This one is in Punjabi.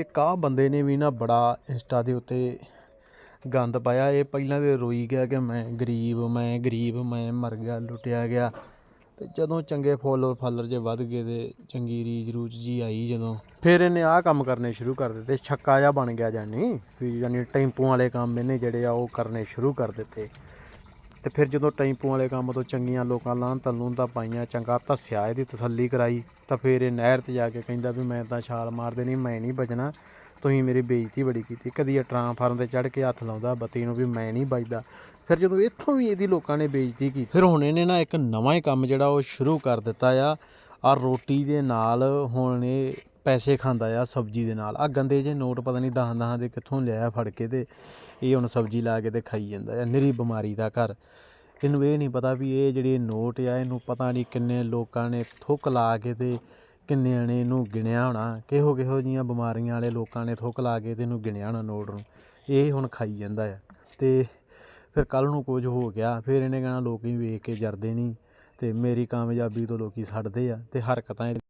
ਇੱਕ ਆ ਬੰਦੇ ਨੇ ਵੀ ਨਾ ਬੜਾ ਇੰਸਟਾ ਦੇ ਉੱਤੇ ਗੰਦ ਪਾਇਆ। ਇਹ ਪਹਿਲਾਂ ਤੇ ਰੋਈ ਗਿਆ ਕਿ ਮੈਂ ਗਰੀਬ ਮੈਂ ਗਰੀਬ, ਮੈਂ ਮਰ ਗਿਆ, ਲੁੱਟਿਆ ਗਿਆ। ਤੇ ਜਦੋਂ ਚੰਗੇ ਫੋਲੋਅਰ ਫਾਲਰ ਜੇ ਵੱਧ ਗਏ ਤੇ ਚੰਗੀ ਰੀਚ ਰੂਚ ਜੀ ਆਈ ਜਦੋਂ। ਫਿਰ ਇਹਨੇ ਆਹ ਕੰਮ ਕਰਨੇ ਸ਼ੁਰੂ ਕਰ ਦਿੱਤੇ। ਛੱਕਾ ਜਿਹਾ ਬਣ ਗਿਆ ਜਾਨੀ। ਵੀ ਜਾਨੀ ਟੈਂਪੂਆਂ ਵਾਲੇ ਕੰਮ ਇਹਨੇ ਜਿਹੜੇ ਆ ਉਹ ਕਰਨੇ ਸ਼ੁਰੂ ਕਰ ਦਿੱਤੇ। ਤੇ ਫਿਰ ਜਦੋਂ ਟੈਂਪੂ ਵਾਲੇ ਕੰਮ ਤੋਂ ਚੰਗੀਆਂ ਲੋਕਾਂ ਲਾਂ ਤਲੂੰ ਤਾਂ ਪਾਈਆਂ, ਚੰਗਾ ਧੱਸਿਆ ਇਹਦੀ ਤਸੱਲੀ ਕਰਾਈ, ਤਾਂ ਫਿਰ ਇਹ ਨਹਿਰ ਤੇ ਜਾ ਕੇ ਕਹਿੰਦਾ ਵੀ ਮੈਂ ਤਾਂ ਛਾਲ ਮਾਰ ਦੇਣੀ ਮੈਂ ਨਹੀਂ ਬਚਣਾ ਤੁਸੀਂ ਮੇਰੀ ਬੇਇੱਜ਼ਤੀ ਬੜੀ ਕੀਤੀ। ਕਦੀ ਇਹ ਟਰਾਂਸਫਾਰਮ ਤੇ ਚੜ ਕੇ ਹੱਥ ਲਾਉਂਦਾ ਬੱਤੀ ਨੂੰ ਵੀ ਮੈਂ ਨਹੀਂ ਬਚਦਾ ਫਿਰ ਜਦੋਂ ਇੱਥੋਂ ਵੀ ਇਹਦੀ ਲੋਕਾਂ ਨੇ ਬੇਇੱਜ਼ਤੀ ਕੀਤੀ, ਫਿਰ ਹੁਣ ਇਹਨੇ ਨਾ ਇੱਕ ਨਵਾਂ ਹੀ ਕੰਮ ਜਿਹੜਾ ਉਹ ਸ਼ੁਰੂ ਕਰ ਦਿੱਤਾ ਆ। ਆ ਰੋਟੀ ਦੇ ਨਾਲ ਹੁਣ ਇਹ ਪੈਸੇ ਖਾਂਦਾ ਆ ਸਬਜ਼ੀ ਦੇ ਨਾਲ। ਆ ਗੰਦੇ ਜੇ ਨੋਟ ਪਤਾ ਨਹੀਂ ਦਹਾਂ ਦਹਾਂ ਦੇ ਕਿੱਥੋਂ ਲਿਆ ਫੜ ਕੇ ਤੇ ਇਹ ਹੁਣ ਸਬਜ਼ੀ ਲਾ ਕੇ ਤੇ ਖਾਈ ਜਾਂਦਾ ਆ, ਨਿਰੀ ਬਿਮਾਰੀ ਦਾ ਘਰ। ਇਹਨੂੰ ਇਹ ਨਹੀਂ ਪਤਾ ਵੀ ਇਹ ਜਿਹੜੇ ਨੋਟ ਆ, ਇਹਨੂੰ ਪਤਾ ਨਹੀਂ ਕਿੰਨੇ ਲੋਕਾਂ ਨੇ ਥੁੱਕ ਲਾ ਕੇ ਤੇ ਕਿੰਨਿਆਂ ਨੇ ਇਹਨੂੰ ਗਿਣਿਆ ਹੋਣਾ। ਕਿਹੋ ਕਿਹੋ ਜੀਆਂ ਬਿਮਾਰੀਆਂ ਵਾਲੇ ਲੋਕਾਂ ਨੇ ਥੁੱਕ ਲਾ ਕੇ ਤੇ ਇਹਨੂੰ ਗਿਣਿਆ ਹੋਣਾ ਨੋਟ ਨੂੰ। ਇਹ ਹੁਣ ਖਾਈ ਜਾਂਦਾ ਆ। ਤੇ ਫਿਰ ਕੱਲ ਨੂੰ ਕੁਝ ਹੋ ਗਿਆ, ਫਿਰ ਇਹਨੇ ਕਹਿਣਾ ਲੋਕੀ ਵੇਖ ਕੇ ਜਰਦੇ ਨਹੀਂ ਤੇ ਮੇਰੀ ਕਾਮਯਾਬੀ ਤੋਂ ਲੋਕੀ ਛੱਡਦੇ ਆ ਤੇ ਹਰਕਤਾਂ ਇਹਦੀਆਂ